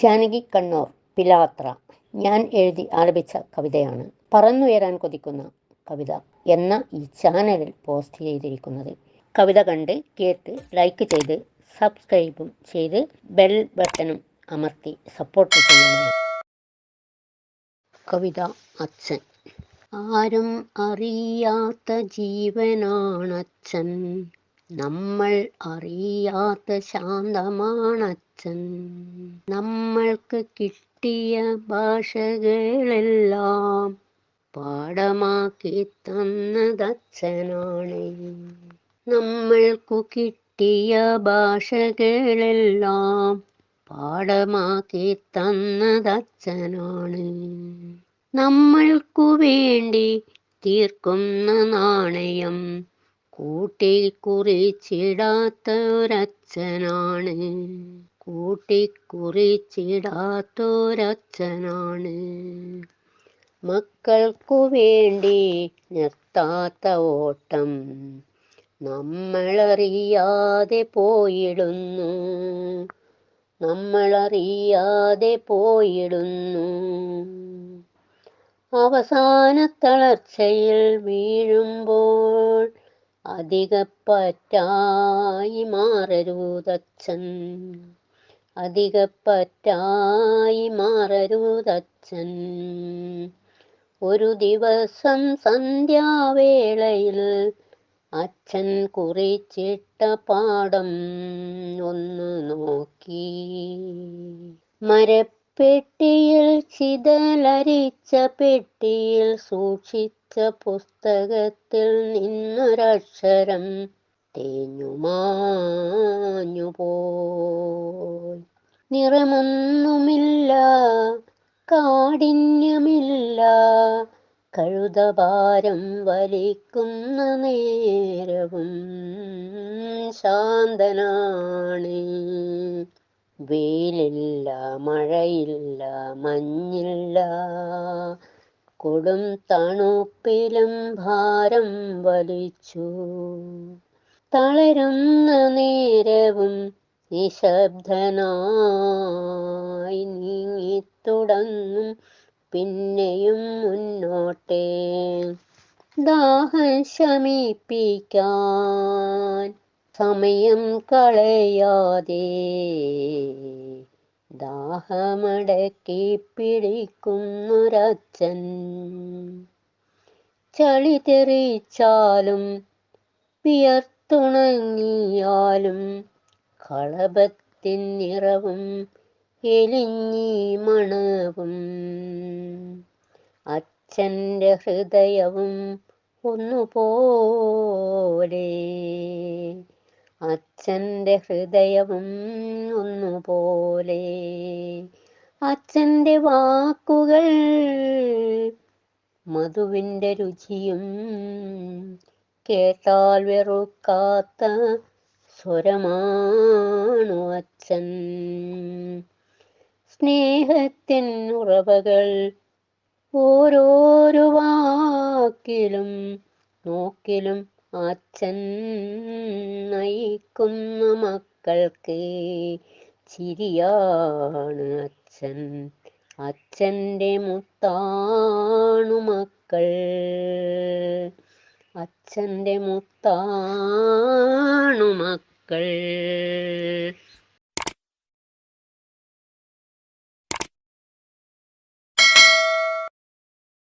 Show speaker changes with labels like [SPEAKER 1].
[SPEAKER 1] ജാനകി കണ്ണൂർ പിലാത്ര. ഞാൻ എഴുതി ആലപിച്ച കവിതയാണ്. പറന്നുയരാൻ കൊതിക്കുന്ന കവിത എന്ന ഈ ചാനലിൽ പോസ്റ്റ് ചെയ്തിരിക്കുന്നത്. കവിത കണ്ട് കേട്ട് ലൈക്ക് ചെയ്ത് സബ്സ്ക്രൈബും ചെയ്ത് ബെൽ ബട്ടണും അമർത്തി സപ്പോർട്ട് ചെയ്യണം കവിത അച്ഛൻ. ആരും അറിയാത്ത ജീവനാണച്ഛൻ. നമ്മൾ അറിയാത്ത ശാന്തമാണച്ഛൻ. നമ്മൾക്ക് കിട്ടിയ ഭാഷകളെല്ലാം പാഠമാക്കി തന്നതച്ഛനാണ്. നമ്മൾക്കു കിട്ടിയ ഭാഷകളെല്ലാം പാഠമാക്കി തന്നതച്ഛനാണ്. നമ്മൾക്കു വേണ്ടി തീർക്കുന്ന നാണയം കൂട്ടി കുറിച്ചിടാത്തൊരച്ഛനാണ് കൂട്ടി കുറിച്ചിടാത്ത ഒരച്ഛനാണ് മക്കൾക്കു വേണ്ടി നിർത്താത്ത ഓട്ടം നമ്മളറിയാതെ പോയിടുന്നു. നമ്മളറിയാതെ പോയിടുന്നു. അവസാന തളർച്ചയിൽ വീഴുമ്പോൾ അധികപ്പറ്റായി മാറരുതച്ഛൻ. അധികപ്പറ്റായി മാറരുതച്ഛൻ. ഒരു ദിവസം സന്ധ്യാവേളയിൽ അച്ഛൻ കുറിച്ചിട്ട പാടം ഒന്ന് നോക്കി. മരപ്പെട്ടിയിൽ ചിതലരിച്ച പെട്ടിയിൽ സൂക്ഷിച്ച പുസ്തകത്തിൽ നിന്നൊരക്ഷരം തേഞ്ഞുമാഞ്ഞു പോയി. നിറമൊന്നുമില്ല കാഠിന്യമില്ല കഴുതഭാരം വലിക്കുന്ന നേരവും ശാന്തനാണ്. വെയിലില്ല മഴയില്ല മഞ്ഞില്ല. കൊടും തണുപ്പിലും ഭാരം വലിച്ചു. തളരുന്ന നേരവും നിശബ്ദനായി നീങ്ങിത്തുടങ്ങും പിന്നെയും മുന്നോട്ടേ. ദാഹം ശമിപ്പിക്കാൻ സമയം കളയാതെ ദാഹമടക്കി പിടിക്കുന്നൊരച്ഛൻ. ചളി തെറിച്ചാലും വിയർത്തുണങ്ങിയാലും കളഭത്തിൻ നിറവും എലിഞ്ഞി മണവും അച്ഛന്റെ ഹൃദയവും ഒന്നുപോലെ അച്ഛന്റെ ഹൃദയവും ഒന്നുപോലെ. അച്ഛന്റെ വാക്കുകൾ മധുവിന്റെ രുചിയും കേട്ടാൽ വെറുക്കാത്ത സ്വരമാണു അച്ഛൻ. സ്നേഹത്തിൻ ഉറവകൾ ഓരോരോ വാക്കിലും നോക്കിലും അച്ഛൻ നയിക്കുന്ന മക്കൾക്ക് ചിരിയാണ് അച്ഛൻ. അച്ഛന്റെ മുത്താണു മക്കൾ. അച്ഛന്റെ മുത്താണു മക്കൾ.